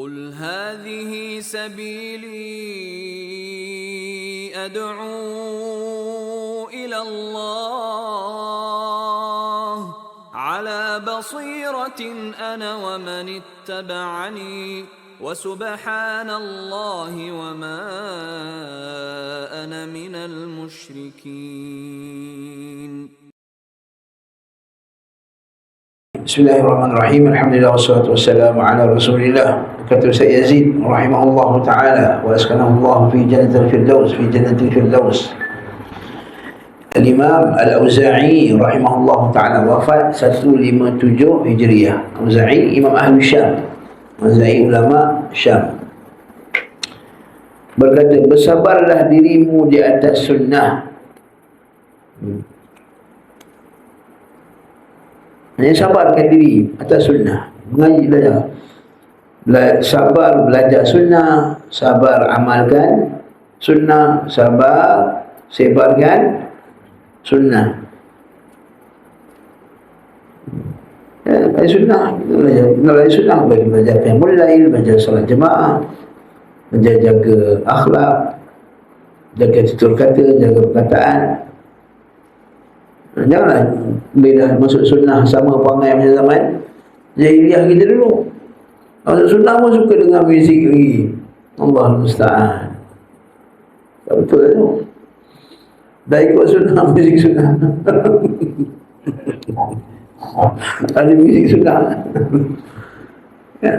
قل هذه سبيلي ادعو إلى الله على بصيره أنا ومن اتبعني وسبحان الله وما أنا من المشركين Bismillahirrahmanirrahim. Alhamdulillah wassalatu wassalamu ala Rasulillah. Kata Ustaz Yazid rahimahullahu taala wa askanahullahu fi jannatil firdaus fi jannatil firdaus. Al-Imam Al-Auza'i rahimahullahu taala wafat 157 Hijriah. Auza'i Imam Ahli Syam. Auza'i ulama Syam. Berkata bersabarlah dirimu di atas sunnah. Hmm. Hanya sabarkan diri atas sunnah. Mengaji belajar. Bela sabar belajar sunnah. Sabar amalkan sunnah. Sabar sebarkan sunnah. Ya, sunnah. Belajar, sunnah. Belajar, belajar qiyamul lail. Belajar salat jemaah. Belajar jaga akhlak. Jaga tutur kata. Jaga perkataan. Janganlah bila masuk sunnah sama perangai macam zaman jahiliah kita dulu. Masuk sunnah pun suka dengar muzik lagi. Allah musta'an. Tak betul lah tu. Dah ikut sunnah, muzik sunnah. Ada muzik sunnah. ya.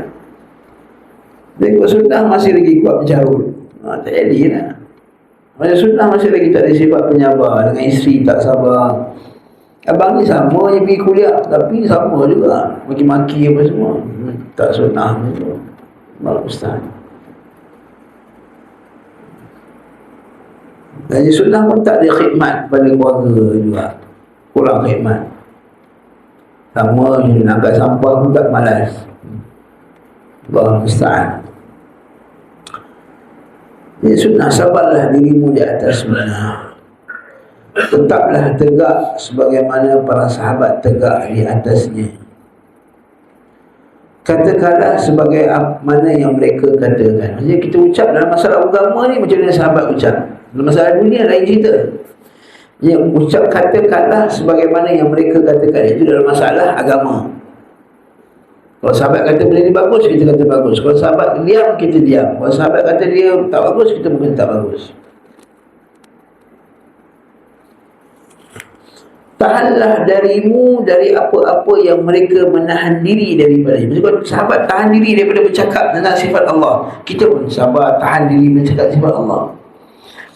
Dah ikut sunnah masih lagi kuat mencarut. Ha, tak jadi lah. Macam sunnah masih lagi tak ada sifat penyabar dengan isteri tak sabar. Abang ni sama je pergi kuliah. Tapi sama juga. Maki-maki apa semua. Tak sunnah tu Malah ustaz. Jadi sunnah pun tak ada khidmat pada keluarga juga. Kurang khidmat. Sama je nak angkat sampah pun tak malas. Allah Ustaz. Jadi sunnah sabarlah dirimu di atas sunnah tetaplah tegak sebagaimana para sahabat tegak di atasnya katakanlah sebagai mana yang mereka katakan maksudnya kita ucap dalam masalah agama ni macam mana sahabat ucap dalam masalah dunia lain cerita yang ucap katakanlah sebagaimana yang mereka katakan itu dalam masalah agama kalau sahabat kata benda ni bagus, kita kata bagus. Kalau sahabat diam, kita diam. Kalau sahabat kata dia tak bagus, kita mungkin tak bagus. Tahanlah darimu dari apa-apa yang mereka menahan diri daripada Maksudnya sahabat tahan diri daripada bercakap tentang sifat Allah Kita pun sahabat tahan diri bercakap sifat Allah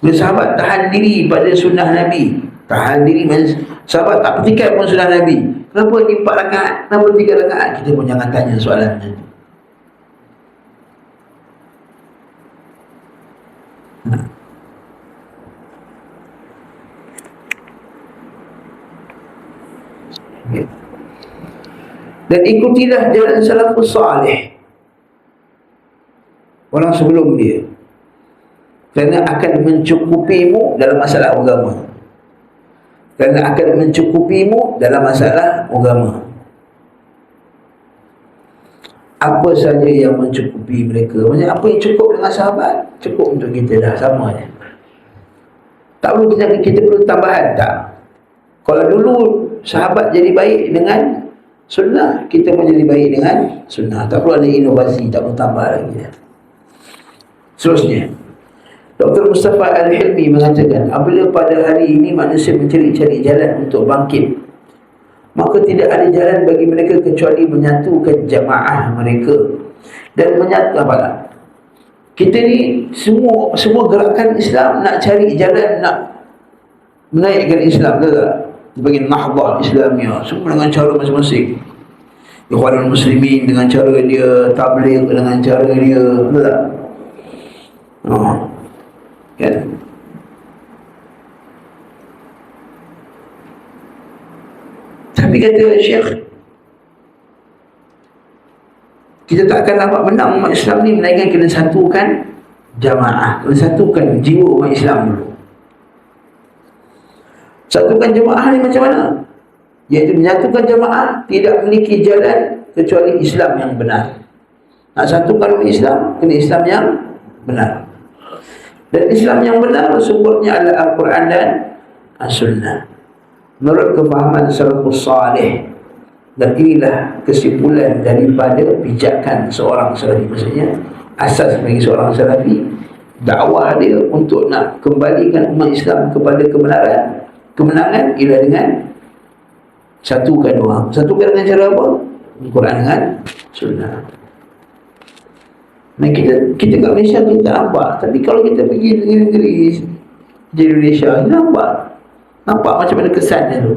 Bila sahabat tahan diri pada sunnah Nabi Tahan diri Sahabat tak petikai pun sunnah Nabi Kenapa ni empat rakaat? Kenapa tiga rakaat? Kita pun jangan tanya soalan macam tu dan ikutilah jalan salafus salih. Orang sebelum dia. Kerana akan mencukupimu dalam masalah agama. Kerana akan mencukupimu dalam masalah agama. Apa saja yang mencukupi mereka? Maksudnya apa yang cukup dengan sahabat? Cukup untuk kita dah sama je. Tak perlu kita, kita perlu tambahan tak? Kalau dulu sahabat jadi baik dengan sunnah, kita pun jadi baik dengan sunnah. Tak perlu ada inovasi, tak perlu tambah lagi. Seterusnya. Dr. Mustafa Al-Hilmi mengatakan, apabila pada hari ini manusia mencari-cari jalan untuk bangkit, maka tidak ada jalan bagi mereka kecuali menyatukan jamaah mereka. Dan menyatu apa tak? Kita ni semua semua gerakan Islam nak cari jalan nak menaikkan Islam, betul tak? Bagi nahbah Islamia semua dengan cara masing-masing Ikhwanul Muslimin dengan cara dia tabligh dengan cara dia betul tak? Oh. Kan? Tapi kata Syekh kita tak akan dapat menang umat Islam ni melainkan kena satukan jamaah, kena satukan jiwa umat Islam dulu. Satukan jemaah ni macam mana? Iaitu menyatukan jemaah tidak memiliki jalan kecuali Islam yang benar. Nak satukan Islam, kena Islam yang benar. Dan Islam yang benar sumbernya adalah Al-Quran dan As-Sunnah. Menurut kefahaman salafus salih dan inilah kesimpulan daripada pijakan seorang salafi maksudnya asas bagi seorang salafi dakwah dia untuk nak kembalikan umat Islam kepada kebenaran kemenangan ialah dengan satukan orang satukan dengan cara apa? Al-Quran dengan Sunnah. Nah, kita kita kat Malaysia kita nampak. Tapi kalau kita pergi negeri-negeri di Indonesia kita nampak. Nampak macam mana kesannya tu.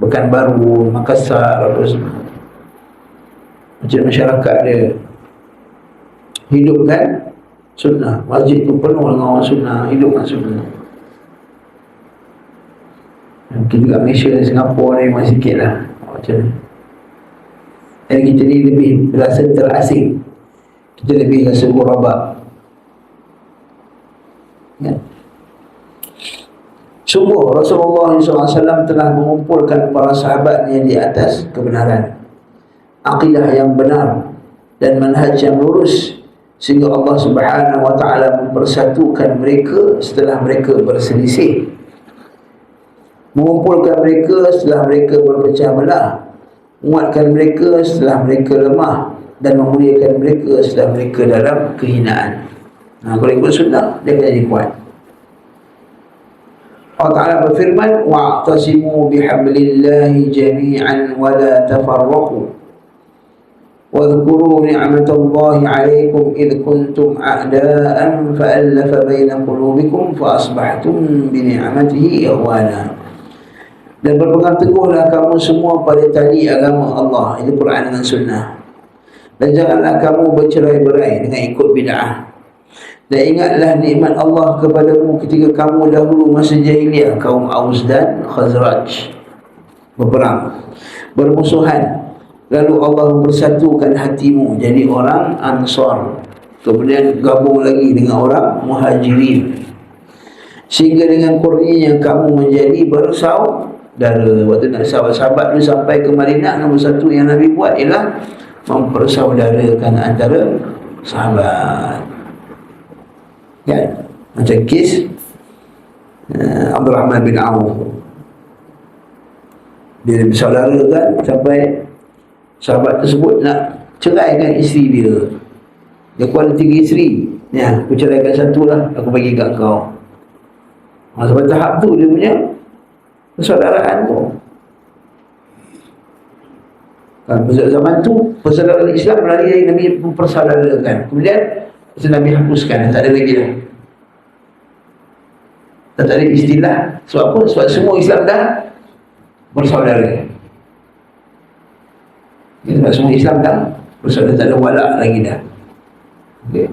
Bekan Baru, Makassar apa semua. Macam masyarakat dia hidup kan? Sunnah. Masjid tu penuh dengan orang sunnah hidup dengan sunnah kita kat Malaysia dan Singapura ni masih sikit lah. Macam dan kita ni lebih rasa terasing. Kita lebih rasa gurabak ya. sungguh Rasulullah SAW telah mengumpulkan para sahabatnya di atas kebenaran. Akidah yang benar dan manhaj yang lurus sehingga Allah Subhanahu wa taala mempersatukan mereka setelah mereka berselisih mengumpulkan mereka setelah mereka berpecah belah menguatkan mereka setelah mereka lemah dan memuliakan mereka setelah mereka dalam kehinaan. Nah, kalau ikut sunnah, dia akan jadi kuat. Allah Ta'ala berfirman, وَاعْتَصِمُوا بِحَبْلِ اللَّهِ جَمِيعًا وَلَا تَفَرَّقُوا وَاذْكُرُوا نِعْمَةَ اللَّهِ عَلَيْكُمْ إِذْ كُنْتُمْ أَعْدَاءً فَأَلَّفَ بَيْنَ قُلُوبِكُمْ فَأَصْبَحْتُمْ بِنِعْمَتِهِ إِخْوَانًا dan berpegang teguhlah kamu semua pada tali agama Allah itu Quran dengan sunnah dan janganlah kamu bercerai-berai dengan ikut bid'ah. Dan ingatlah nikmat Allah kepadamu ketika kamu dahulu masa jahiliah kaum Aus dan Khazraj berperang, bermusuhan. Lalu Allah mempersatukan hatimu jadi orang Ansar. Kemudian gabung lagi dengan orang Muhajirin. Sehingga dengan kurnianya kamu menjadi bersaudara. Waktu nak sahabat-sahabat tu sampai ke Madinah nombor satu yang Nabi buat ialah mempersaudarakan antara sahabat. Kan macam kes uh, Abdul Rahman bin Auf. Dia bersaudarakan sampai sahabat tersebut nak ceraikan isteri dia. Dia kuala tiga isteri. Ya, aku ceraikan satu lah aku bagi kat kau. Ha, sampai tahap tu dia punya persaudaraan tu pada zaman tu persaudaraan Islam lari dari Nabi mempersaudarakan. Kemudian Nabi hapuskan, tak ada lagi dah. Tak ada istilah. Sebab apa? Sebab semua Islam dah bersaudara. Sebab semua Islam dah bersaudara. Tak ada walak lagi dah. Okay.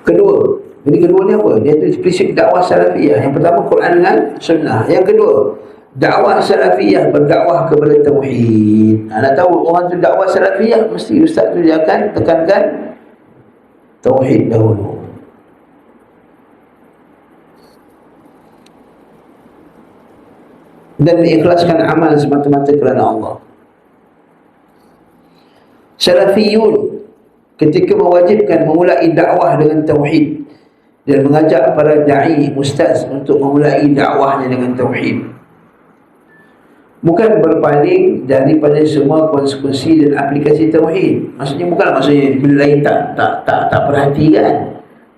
Kedua, jadi kedua ni apa? Dia tu prinsip dakwah salafiyah. Yang pertama Quran dengan sunnah. Yang kedua, dakwah salafiyah berdakwah kepada tauhid. Ha, nak tahu orang tu dakwah salafiyah mesti ustaz tu dia akan tekankan tauhid dahulu. Dan mengikhlaskan amal semata-mata kerana Allah. Salafiyun ketika mewajibkan memulai dakwah dengan tauhid dan mengajak para da'i ustaz untuk memulai dakwahnya dengan tauhid. Bukan berpaling daripada semua konsekuensi dan aplikasi tauhid. Maksudnya bukan maksudnya bila lain tak tak tak tak perhatikan.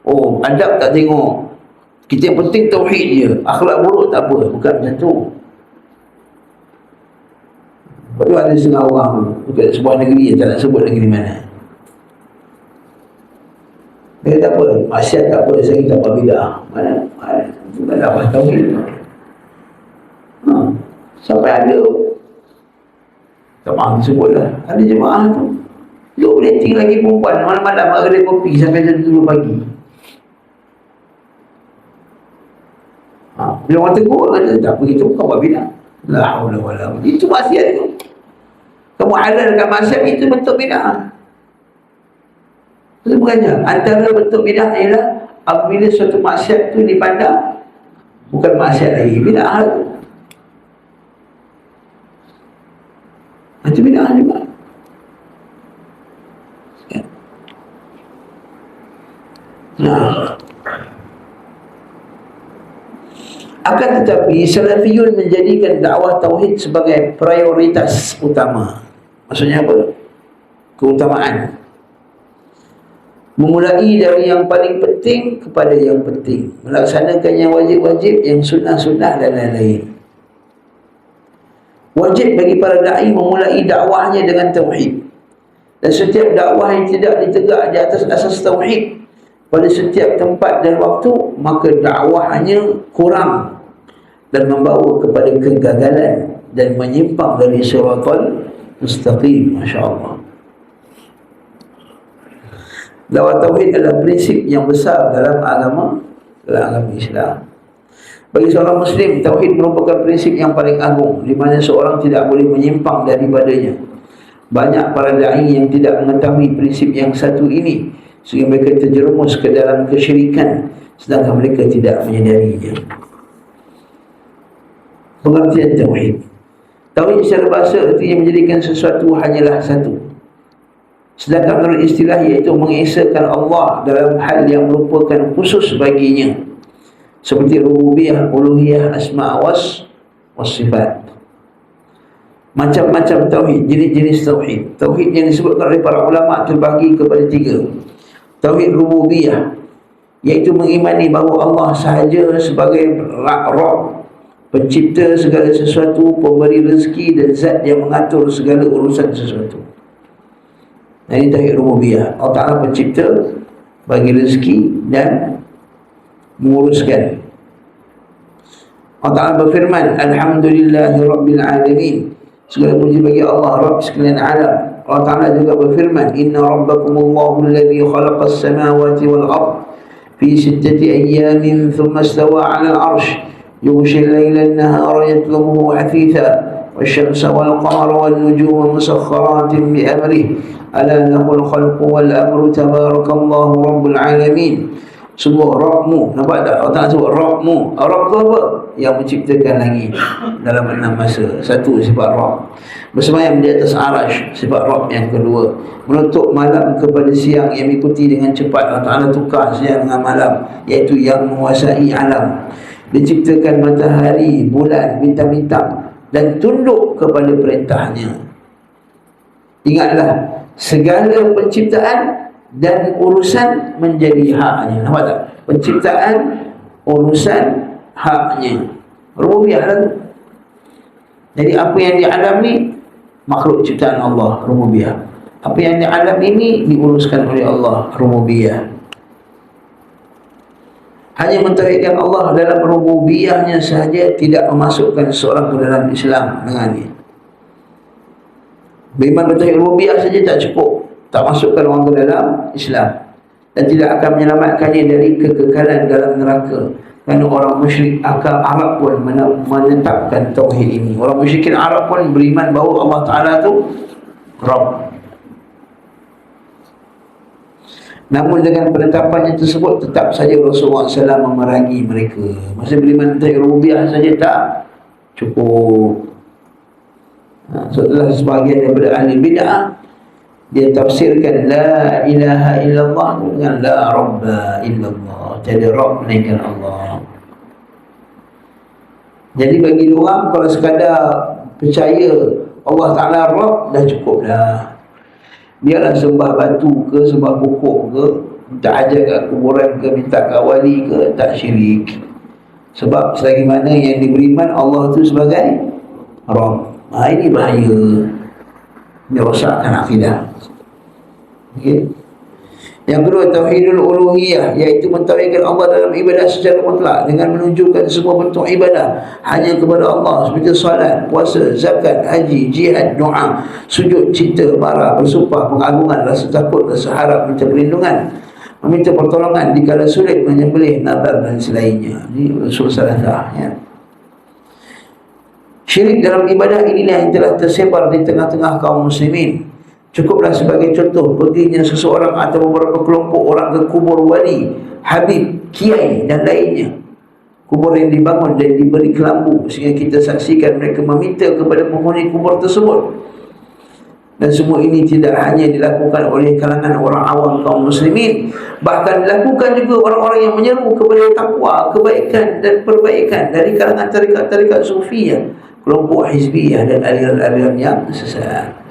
Oh adab tak tengok. Kita yang penting tauhid je. Akhlak buruk tak apa. Bukan macam tu. Lepas ada setengah orang. Dekat sebuah negeri yang tak nak sebut negeri mana dia Masyarakat tak saya tak apa bidah. Mana? Mana? Tak ada apa tahu ha. Sampai ada mahu sebut lah. Ada jemaah tu. Boleh tinggal lagi perempuan. Malam-malam mak kedai kopi sampai jam 7 pagi. Ha. Bila orang tegur, kata, tak apa, itu bukan buat bidah. La haula wala Itu maksiat tu. Kamu halalkan maksiat itu bentuk bidah. Itu bukannya? Antara bentuk bidah ialah apabila suatu maksiat itu dipandang bukan maksiat lagi bid'ah tu. Itu bid'ah juga. Nah. Akan tetapi salafiyun menjadikan dakwah tauhid sebagai prioritas utama. Maksudnya apa? Keutamaan memulai dari yang paling penting kepada yang penting. Melaksanakan yang wajib-wajib yang sunnah-sunnah dan lain-lain. Wajib bagi para da'i memulai dakwahnya dengan tauhid. Dan setiap dakwah yang tidak ditegak di atas asas tauhid pada setiap tempat dan waktu maka dakwahnya kurang dan membawa kepada kegagalan dan menyimpang dari suratul mustaqim. masya-Allah Dakwah Tauhid adalah prinsip yang besar dalam agama dalam agama Islam. Bagi seorang Muslim, Tauhid merupakan prinsip yang paling agung di mana seorang tidak boleh menyimpang daripadanya. Banyak para da'i yang tidak mengetahui prinsip yang satu ini sehingga mereka terjerumus ke dalam kesyirikan sedangkan mereka tidak menyadarinya. Pengertian Tauhid Tauhid secara bahasa artinya menjadikan sesuatu hanyalah satu Sedangkan menurut istilah iaitu mengesahkan Allah dalam hal yang merupakan khusus baginya. Seperti rububiyah, uluhiyah, asma' was, was sifat. Macam-macam tauhid, jenis-jenis tauhid. Tauhid yang disebutkan oleh para ulama terbagi kepada tiga. Tauhid rububiyah Iaitu mengimani bahawa Allah sahaja sebagai Rabb Pencipta segala sesuatu, pemberi rezeki dan zat yang mengatur segala urusan sesuatu ini tauhid rububiyah. Allah Taala pencipta bagi rezeki dan menguruskan. Allah Taala berfirman, Alhamdulillahirabbil alamin. Segala puji bagi Allah Rabb sekalian alam. Allah Taala juga berfirman, Inna rabbakumullahu alladhi khalaqas samawati wal ard fi sittati ayyamin thumma istawa 'ala al-'arsh yughshi al-layla an-nahara yatlubuhu 'athitha والشمس والقمر والنجوم مسخرات بأمره ala lahul khalqu wal amru tabarakallahu rabbul alamin. Sebut Rabbmu. Nampak tak? Orang tak sebut Rabbmu. Ah, Rabb tu apa? Yang menciptakan langit dalam enam masa. Satu sifat Rabb. Bersemayam di atas arash sifat Rabb yang kedua. Menutup malam kepada siang yang mengikuti dengan cepat. Allah Ta'ala tukar siang dengan malam iaitu yang menguasai alam. Diciptakan matahari bulan bintang-bintang dan tunduk kepada perintahnya. Ingatlah segala penciptaan dan urusan menjadi haknya. Nampak tak? Penciptaan, urusan, haknya. Rububiyah lah Jadi apa yang di alam ni makhluk ciptaan Allah, rububiyah. Apa yang di alam ini diuruskan oleh Allah, rububiyah. Hanya mentauhidkan Allah dalam rububiyahnya sahaja tidak memasukkan seorang ke dalam Islam dengannya. Beriman bertauhid rububiyah saja tak cukup. Tak masukkan orang ke dalam Islam. Dan tidak akan menyelamatkannya dari kekekalan dalam neraka. Kerana orang musyrik akal Arab pun menetapkan tauhid ini. Orang musyrikin Arab pun beriman bahawa Allah Ta'ala tu Rabb. Namun dengan penetapannya tersebut tetap saja Rasulullah SAW memerangi mereka. Masa beriman tauhid rububiyah saja tak cukup. Setelah sebahagian daripada ahli bid'ah dia tafsirkan la ilaha illallah dengan la rabba illallah. Jadi rabb melainkan Allah. Jadi bagi orang kalau sekadar percaya Allah Ta'ala rabb dah cukup dah. Biarlah sembah batu ke sembah pokok ke minta ajar kat kuburan ke minta kat wali ke tak syirik. Sebab selagi mana yang diberiman Allah tu sebagai rabb Ha, ini bahaya. Ini rosakkan akidah. Okay. Yang kedua, Tauhidul Uluhiyah Iaitu mentauhidkan Allah dalam ibadah secara mutlak Dengan menunjukkan semua bentuk ibadah Hanya kepada Allah Seperti salat, puasa, zakat, haji, jihad, doa Sujud, cinta, marah, bersumpah, pengagungan, rasa takut, rasa harap, minta perlindungan Meminta pertolongan dikala sulit menyembelih nazar dan selainnya Ini Rasul Salah ya. Syirik dalam ibadah inilah yang telah tersebar di tengah-tengah kaum muslimin. Cukuplah sebagai contoh perginya seseorang atau beberapa kelompok orang ke kubur wali, habib, kiai dan lainnya. kubur yang dibangun dan diberi kelambu sehingga kita saksikan mereka meminta kepada penghuni kubur tersebut dan semua ini tidak hanya dilakukan oleh kalangan orang awam kaum muslimin bahkan dilakukan juga orang-orang yang menyeru kepada takwa, kebaikan dan perbaikan dari kalangan tarikat-tarikat sufiyah kelompok hizbiyah dan aliran-aliran yang sesat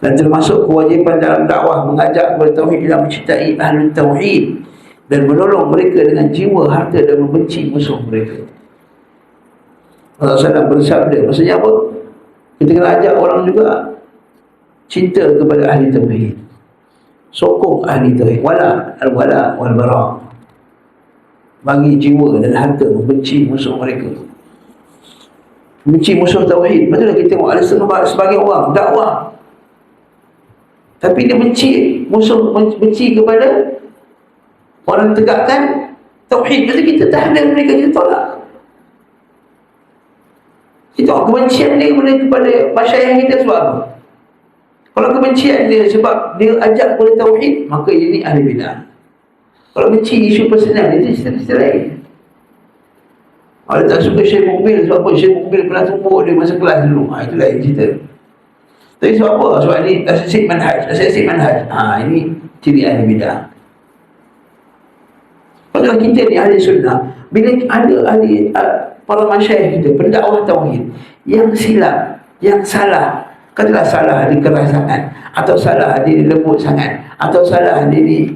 dan termasuk kewajipan dalam dakwah mengajak kepada tauhid dalam mencintai ahli tauhid dan menolong mereka dengan jiwa, harta dan membenci musuh mereka. Allah SWT bersabda, maksudnya apa? Kita kena ajak orang juga cinta kepada ahli tauhid. Sokong ahli tauhid. Wala al-wala wal-bara. Bagi jiwa dan harta membenci musuh mereka. Benci musuh tauhid. Betul kita tengok ada sebagai orang dakwah. Tapi dia benci musuh benci kepada orang tegakkan tauhid. Jadi kita tak ada mereka kita tolak. Kita kebencian dia kepada, kepada masyarakat kita sebab apa? Kalau kebencian dia sebab dia ajak kepada tauhid maka ini ahli bidah kalau benci isu personal itu cerita-cerita lain kalau tak suka Syekh Mukbil sebab apa Syekh Mukbil pernah tumbuk dia masa kelas dulu ha, itu lain cerita tapi sebab apa? Sebab ni asasik manhaj. Asasik manhaj. Ha, ini ciri ahli bidah. Kalau kita ni ahli sunnah, bila ada ahli uh, para masyayikh kita, pendakwah tauhid, yang silap, yang salah, katalah salah di keras sangat, atau salah di lembut sangat, atau salah di.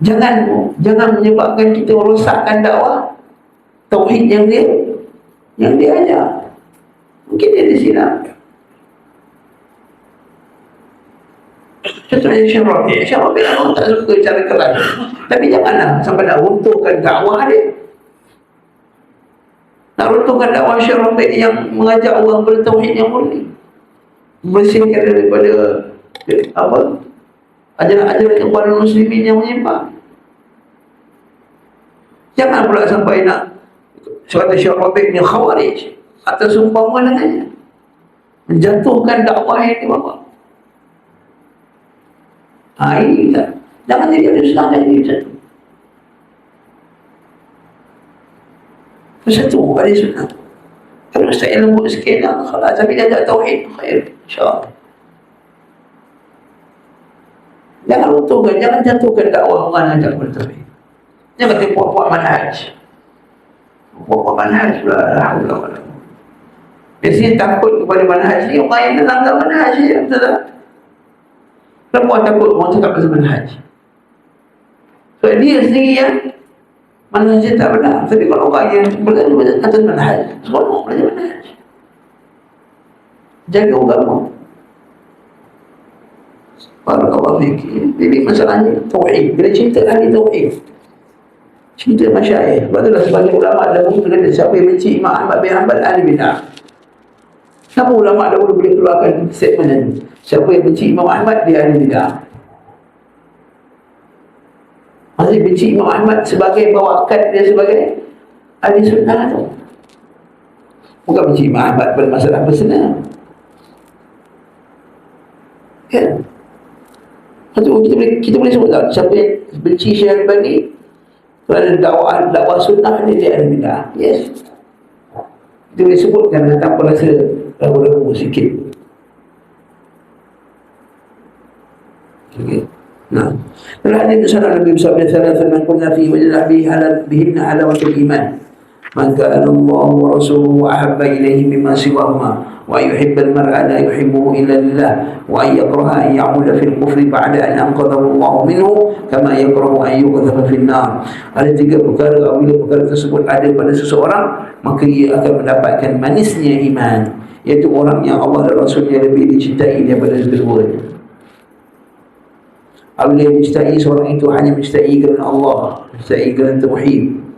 Jangan jangan menyebabkan kita rosakkan dakwah tauhid yang dia yang dia ajar. Mungkin dia disilap contohnya Syekh Rabi. Syekh lah orang tak suka cara keras. Tapi janganlah sampai nak runtuhkan dakwah dia. Nak runtuhkan dakwah Syekh Rabi yang mengajak orang bertauhid yang murni bersihkan daripada apa ajaran-ajaran kepada muslimin yang menyimpang. Jangan pula sampai nak Suatu Syekh Rabi bin Khawarij Atas umpama dengannya Menjatuhkan dakwah yang dibawa Ha ini tak Jangan jadi ada sedangkan diri satu Satu ada sunnah. Kalau saya lembut sikit lah Kalau dia tak tauhid Khair InsyaAllah Jangan runtuhkan, jangan jatuhkan dakwah orang yang tak bertauhid Jangan tipu-tipu manhaj. Bapak manhaj pula Alhamdulillah Biasanya takut kepada manhaj ni Orang yang melanggar manhaj ni Betul tak? Orang takut? Orang cakap pasal manhaj? Sebab dia sendiri yang Manhaj tak benar. Tapi kalau orang yang berkata atas manhaj Semua belajar manhaj. Jaga agama Barakallahu fikir Jadi masalahnya Tauhid. Bila cinta ahli Tauhid cerita masyarakat itulah sebagai ulama dahulu kata siapa yang benci Imam Ahmad bin Hanbal ahli bid'ah. Kenapa ulama dahulu boleh keluarkan statement ini siapa yang benci Imam Ahmad dia ahli bid'ah. Masih benci Imam Ahmad sebagai bawakan dia sebagai ahli sunnah tu. Bukan benci Imam Ahmad pada masalah personal. Kan kita boleh, kita boleh sebut tak siapa yang benci Syekh Al-Bani kerana dakwah dakwah sunnah ni dia ada bidah. Yes. Itu boleh sebutkan tanpa rasa ragu-ragu sikit. Okay. Nah. Dan hadis Nabi Nabi bersabda sallallahu alaihi wasallam fi wajh bihi halal bihinna ala wajh iman. Allah wa Rasuluhu ahabba ilaihi mimma siwahuma wa yuhibbal mar'a la yuhibbuhu illa lillah wa an yakraha an ya'muda fil kufri ba'da an anqadhahu Allah minhu kama yakrahu an yuqdhafa fil nar. Ada tiga perkara apabila perkara tersebut ada pada seseorang maka ia akan mendapatkan manisnya iman iaitu orang yang Allah dan Rasulnya lebih dicintai daripada keduanya. Apabila mencintai seorang itu hanya mencintai kerana Allah Mencintai kerana Tauhid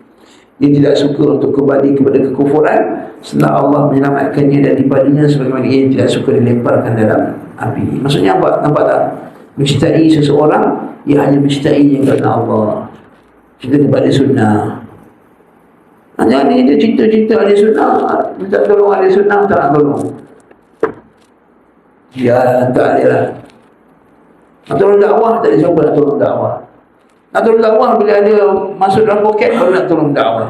dia tidak suka untuk kembali kepada kekufuran. Setelah Allah menyelamatkannya daripadanya sebagaimana ia tidak suka dilemparkan dalam api. Maksudnya apa? nampak tak? mencintai seseorang ia hanya mencintainya kerana Allah. Cinta kepada sunnah. Hanya ni dia cinta-cinta ahli sunnah. Minta tolong ahli sunnah tak nak tolong. Ya tak ada lah. Tolong dakwah, tak ada siapa nak tolong dakwah. Nak tolong dakwah bila ada masuk dalam poket, baru nak tolong dakwah.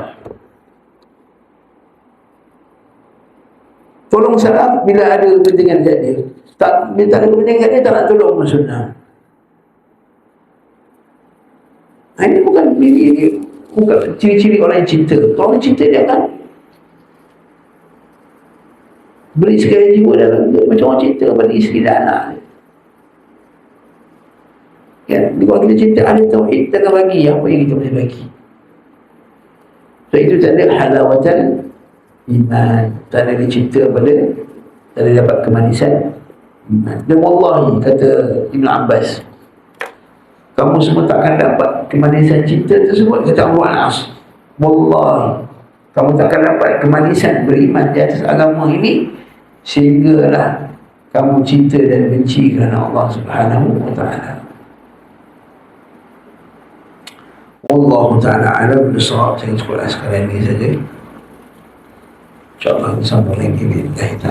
Tolong salam bila ada kepentingan kat dia. Tak, bila tak ada kepentingan kat dia, tak nak tolong maksudnya. Ha, ini bukan ini, ini bukan ciri-ciri orang yang cinta. Kalau orang cinta dia akan beri sekali jiwa dalam dia. Macam orang cinta pada isteri dan anak dia. Ya, kalau kita cinta ahli tauhid, kita akan bagi apa yang kita boleh bagi. So itu tanda halawatan iman. Tanda dia cinta pada tanda dapat kemanisan iman. Dan wallahi kata Ibn Abbas, kamu semua takkan dapat kemanisan cinta tersebut kata Allah As. Wallahi kamu takkan dapat kemanisan beriman di atas agama ini sehinggalah kamu cinta dan benci kerana Allah Subhanahu wa taala. Allah Ta'ala alam. Bisawab saya sekolah sekarang ini saja. InsyaAllah sambung lagi. Bila kita